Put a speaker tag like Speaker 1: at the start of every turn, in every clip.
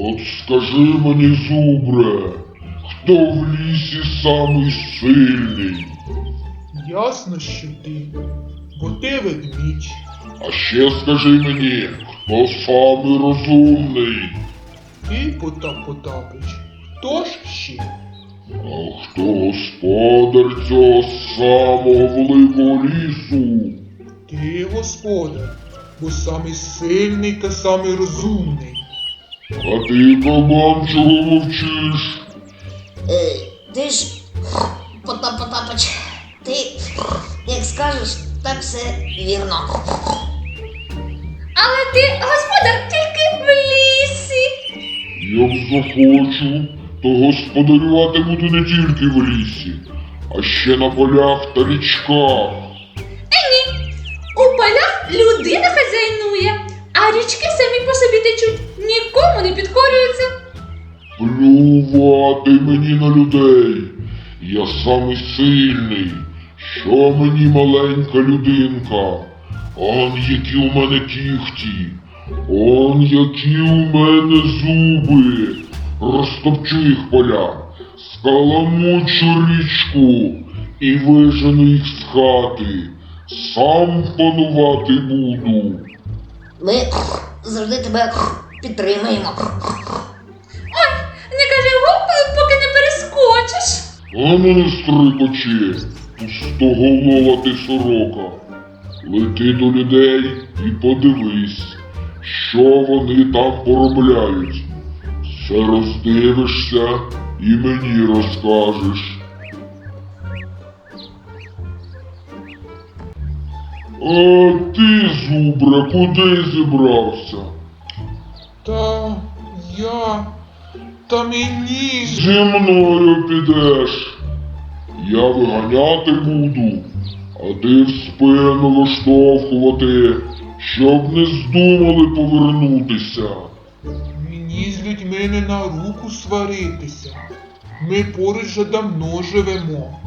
Speaker 1: От скажи мені, зубре, хто в лісі самий сильний?
Speaker 2: Ясно, що ти, бо ти ведмідь.
Speaker 1: А ще скажи мені, хто самий розумний?
Speaker 2: Ти, Потап Потапич. Хто ж ще?
Speaker 1: А хто господар цього самого великого лісу?
Speaker 2: Ти господар, бо самий сильний та самий розумний.
Speaker 1: А ти, кабан, чого мовчиш?
Speaker 3: Е, ти ж Потап Потапич, ти як скажеш, так все вірно.
Speaker 4: Але ти господар тільки в лісі.
Speaker 1: Як захочу, то господарювати буду не тільки в лісі, а ще на полях та річках.
Speaker 4: Ні. У полях людина хазяйнує, річки самі по собі течуть, нікому не підкорюються.
Speaker 1: Плювати мені на людей. Я самий сильний. Що мені маленька людинка? Он які у мене кіхті, он які у мене зуби. Розтопчу їх поля, скаламучу річку і вижену їх з хати. Сам панувати буду.
Speaker 3: Ми завжди тебе підтримаємо.
Speaker 4: Ой, не кажи гоп, поки не перескочиш.
Speaker 1: А мене стрикоче, пустоголова ти сорока. Лети до людей і подивись, що вони там поробляють. Все роздивишся і мені розкажеш. А ти, зубре, куди зібрався?
Speaker 2: Та я. Та мені.
Speaker 1: Зі мною підеш. Я виганяти буду, а ти в спину виштовхувати, щоб не здумали повернутися.
Speaker 2: Мені з людьми не на руку сваритися. Ми поруч вже давно живемо.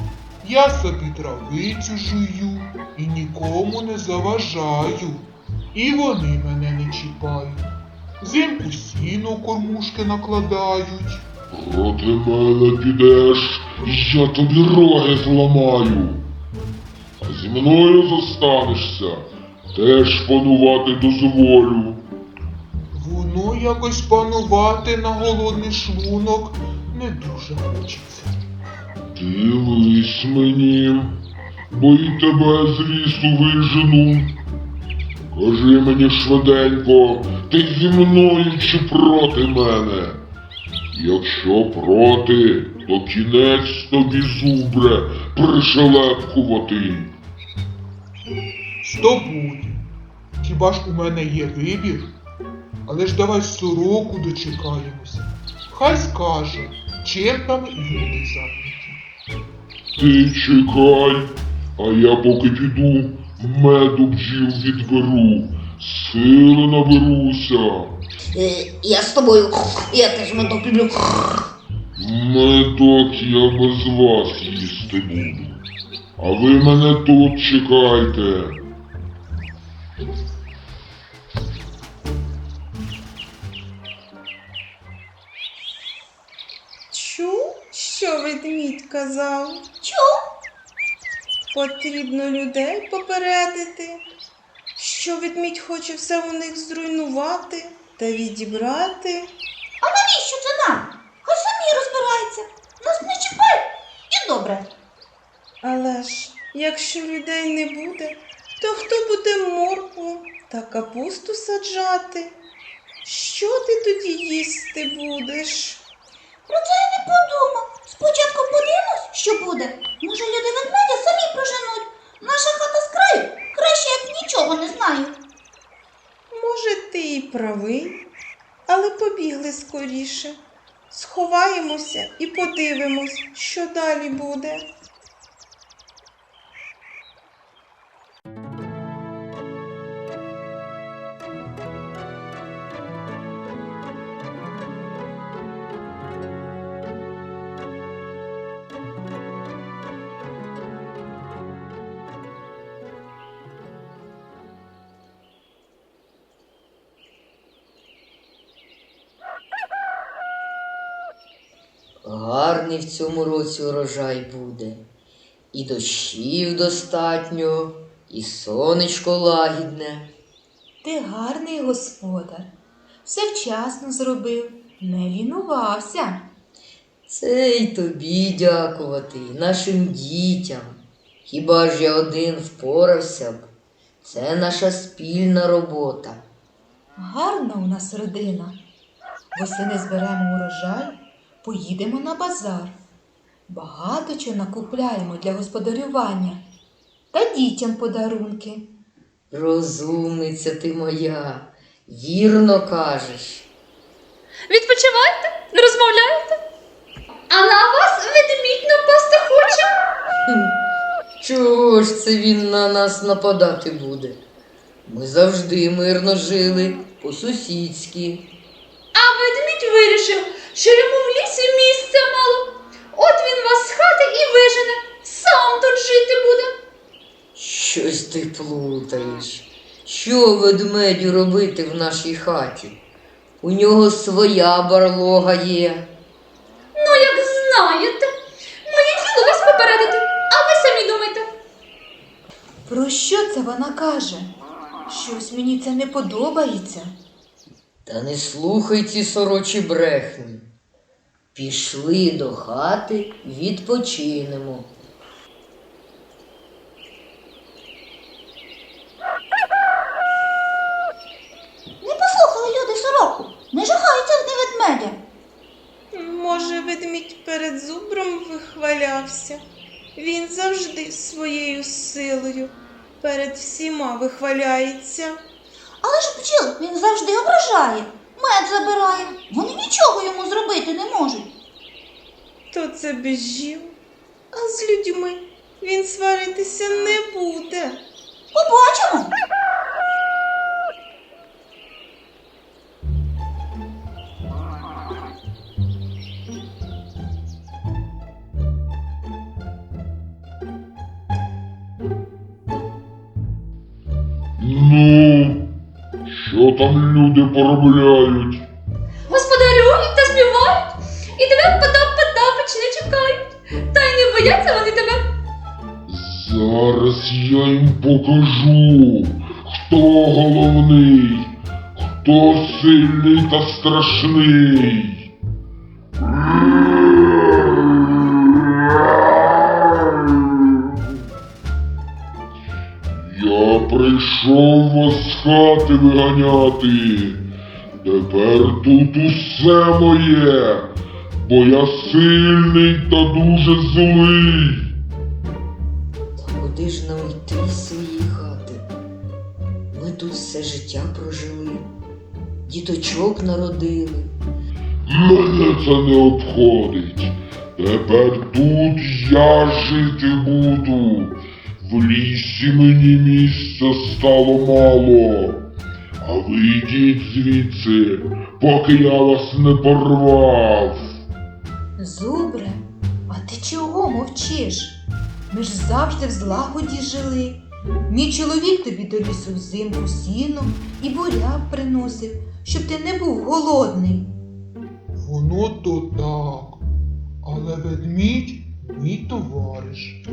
Speaker 2: Я собі травицю жую і нікому не заважаю. І вони мене не чіпають. Зимку сіно кормушки накладають.
Speaker 1: Проти мене підеш, я тобі роги зламаю. А зі мною зостанешся, теж панувати дозволю.
Speaker 2: Воно якось панувати на голодний шлунок не дуже хочеться.
Speaker 1: Дивись мені, бо і тебе з лісу вижену. Кажи мені швиденько, ти зі мною чи проти мене? Якщо проти, то кінець тобі зубре пришелепкувати.
Speaker 2: Тобою. Хіба ж у мене є вибір? Але ж давай сороку дочекаємося. Хай скаже, чим там люди.
Speaker 1: Ти чекай, а я поки піду, меду бджіл відберу, сили наберуся.
Speaker 3: Е, я з тобою, я теж медок люблю.
Speaker 1: Медок я без вас їсти буду. А ви мене тут чекайте.
Speaker 5: Чув, що ведмідь казав?
Speaker 3: Чув?
Speaker 5: Потрібно людей попередити, що ведмідь хоче все у них зруйнувати та відібрати.
Speaker 6: А навіщо це нам? Хай самі розбираються. Нас не чіпай. І добре.
Speaker 5: Але ж, якщо людей не буде, то хто буде моркву та капусту саджати? Що ти тоді їсти будеш?
Speaker 6: Про це я не подумав. Спочатку подивимось, що буде. Може, люди ведмедя самі проженуть. Наша хата з краю краще, як нічого не знаю.
Speaker 5: Може, ти і правий, але побігли скоріше. Сховаємося і подивимось, що далі буде.
Speaker 7: Гарний в цьому році урожай буде. І дощів достатньо, і сонечко лагідне.
Speaker 4: Ти гарний господар. Все вчасно зробив, не лінувався.
Speaker 7: Це й тобі дякувати, нашим дітям. Хіба ж я один впорався б? Це наша спільна робота.
Speaker 4: Гарна у нас родина. Восени зберемо урожай, поїдемо на базар. Багато чого накупляємо для господарювання та дітям подарунки.
Speaker 7: Розумниця ти моя, вірно кажеш.
Speaker 4: Відпочивайте, розмовляєте? А на вас ведмідь напасти хоче?
Speaker 7: Чого ж це він на нас нападати буде? Ми завжди мирно жили, по-сусідськи.
Speaker 4: А ведмідь вирішив, що йому в лісі місця мало. От він вас з хати і вижене, сам тут жити буде.
Speaker 7: Щось ти плутаєш. Що ведмедю робити в нашій хаті? У нього своя барлога є.
Speaker 4: Ну, як знаєте, моє діло вас попередити, а ви самі думайте. Про що це вона каже? Щось мені це не подобається.
Speaker 7: Та не слухай ці сорочі брехні. Пішли до хати, відпочинемо.
Speaker 6: Не послухали люди сороку, не жахаються вони ведмедя.
Speaker 5: Може, ведмідь перед зубром вихвалявся. Він завжди своєю силою перед всіма вихваляється.
Speaker 6: Але ж бджіл він завжди ображає, мед забирає. Вони нічого йому зробити не можуть.
Speaker 5: То це бежів, а з людьми він сваритися не буде.
Speaker 6: Побачимо.
Speaker 1: Ну, що там люди поробляють?
Speaker 4: Господарюють та співають, і тебе Потап Потапич не чекають. Та й не бояться вони тебе.
Speaker 1: Зараз я їм покажу, хто головний, хто сильний та страшний. Прийшов вас з хати виганяти. Тепер тут усе моє, бо я сильний та дуже злий.
Speaker 7: Та куди ж нам йти з своєї хати? Ми тут все життя прожили, діточок народили.
Speaker 1: Мене це не обходить. Тепер тут я жити буду. В лісі мені місця стало мало. А ви йдіть звідси, поки я вас не порвав.
Speaker 4: Зубре, а ти чого мовчиш? Ми ж завжди в злагоді жили. Мій чоловік тобі до лісу взимку сіно і буряк приносив, щоб ти не був голодний.
Speaker 2: Воно то так. Але ведмідь мій товариш.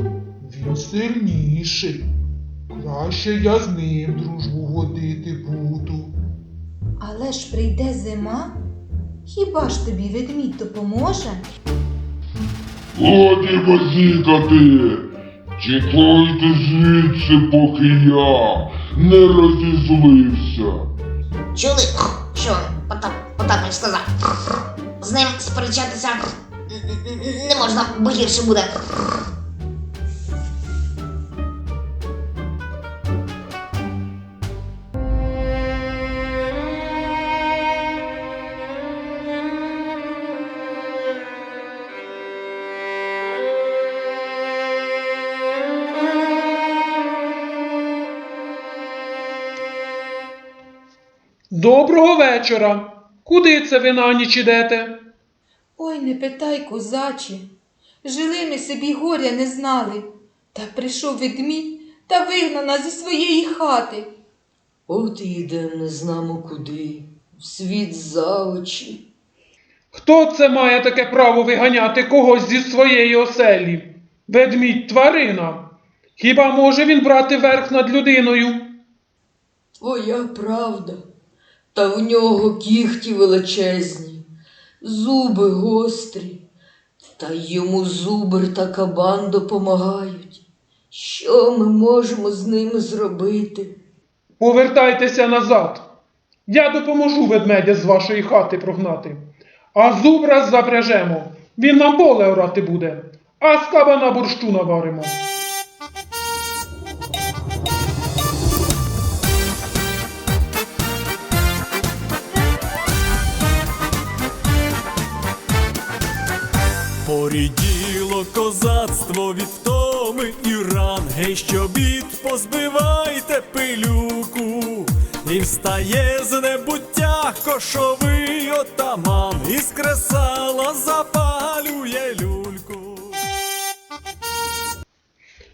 Speaker 2: Він сильніший. Краще я з ним дружбу водити буду.
Speaker 4: Але ж прийде зима, хіба ж тобі ведмідь допоможе?
Speaker 1: Годі базікати. Тікайте звідси, поки я не розізлився.
Speaker 3: Чули, що Потап Потапич сказав? З ним сперечатися не можна, бо гірше буде.
Speaker 2: Доброго вечора. Куди це ви на ніч ідете?
Speaker 4: Ой, не питай, козачі. Жили ми собі горя не знали. Та прийшов ведмідь та вигнав нас зі своєї хати.
Speaker 7: От і йдемо не знамо куди, в світ за очі.
Speaker 8: Хто це має таке право виганяти когось зі своєї оселі? Ведмідь тварина. Хіба може він брати верх над людиною?
Speaker 7: Твоя правда. Та в нього кіхті величезні, зуби гострі, та йому зубр та кабан допомагають. Що ми можемо з ними зробити?
Speaker 8: Повертайтеся назад. Я допоможу ведмедя з вашої хати прогнати. А зубра запряжемо. Він нам поле орати буде, а з кабана борщу наваримо.
Speaker 9: Поріділо козацтво від втоми і ран, гей, що бід позбивайте пилюку, і встає з небуття кошовий отаман, із кресала запалює люльку.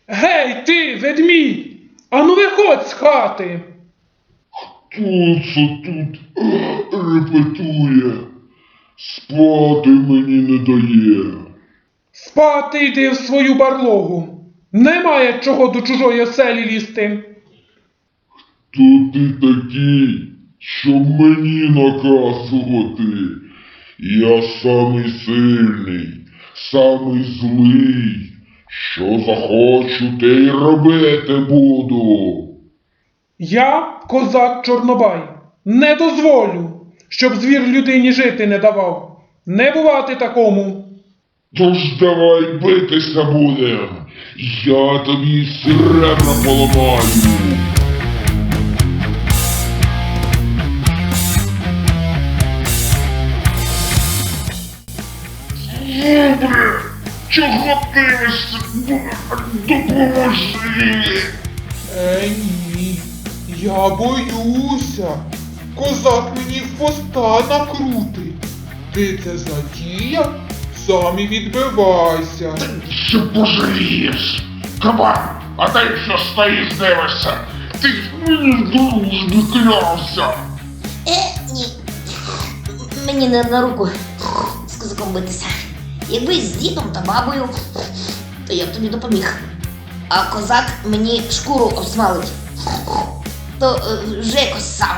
Speaker 8: Гей, ти, ведмідь! Ану виходь з хати.
Speaker 1: Хто це тут репетує? Спати мені не дає.
Speaker 8: Спати йди в свою барлогу. Немає чого до чужої оселі лізти.
Speaker 1: Хто ти такий, щоб мені наказувати? Я самий сильний, самий злий. Що захочу, те й робити буду.
Speaker 8: Я, козак Чорнобай, не дозволю, щоб звір людині жити не давав. Не бувати такому.
Speaker 1: Тож давай битися будем. Я тобі сребра поламаю. Зубре, чого дивишся? Допоможи.
Speaker 8: Е, ні, я боюся. Козак мені хвоста накрутить. Ти це затіяв? Сам і відбивайся.
Speaker 1: Що пожалієш? Кабан, а ти що стоїш дивишся? Ти ж мені дружби клявся.
Speaker 3: Е, ні. Мені не на руку з козаком битися. Якби з дідом та бабою, то я б тобі допоміг. А козак мені шкуру обсмалить. То е, вже якось сам.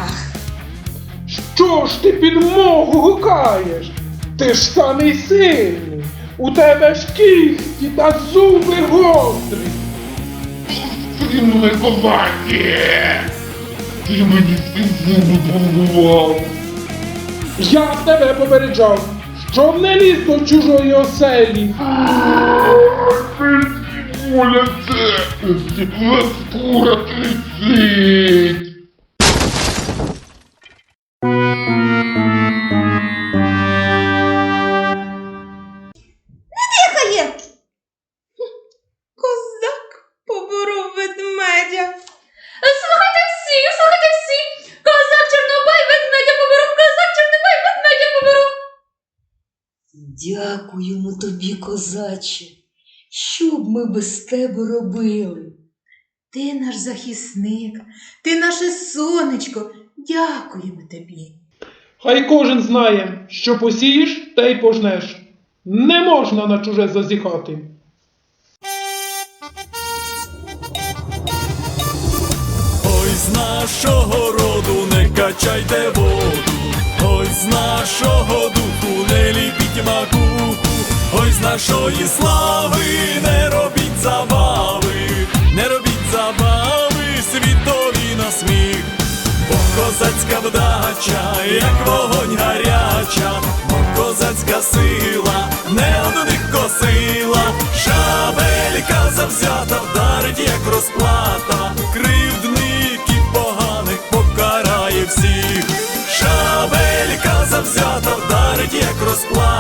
Speaker 8: Що ж ти підмогу гукаєш? Ти ж самий сильний. У тебе ж кіхті та зуби гострі.
Speaker 1: Ти мене козаки! Ти мені всі зуби побував.
Speaker 8: Я тебе попереджав, щоб не ліз до чужої оселі.
Speaker 1: Оля, це Ласкура тридцять.
Speaker 7: Без тебе робили?
Speaker 4: Ти наш захисник, ти наше сонечко. Дякуємо тобі.
Speaker 8: Хай кожен знає, що посієш, те й пожнеш. Не можна на чуже зазіхати.
Speaker 9: Ой, з нашого роду не качайте воду, ой, з нашого духу не ліпіть макуху, ой, з нашої слави не робіть забави, не робіть забави, світові на сміх, бо козацька вдача, як вогонь гаряча, бо козацька сила, не одних косила, шабелька завзята вдарить, як розплата, кривдників поганих покарає всіх, шабелька завзята вдарить, як розплата.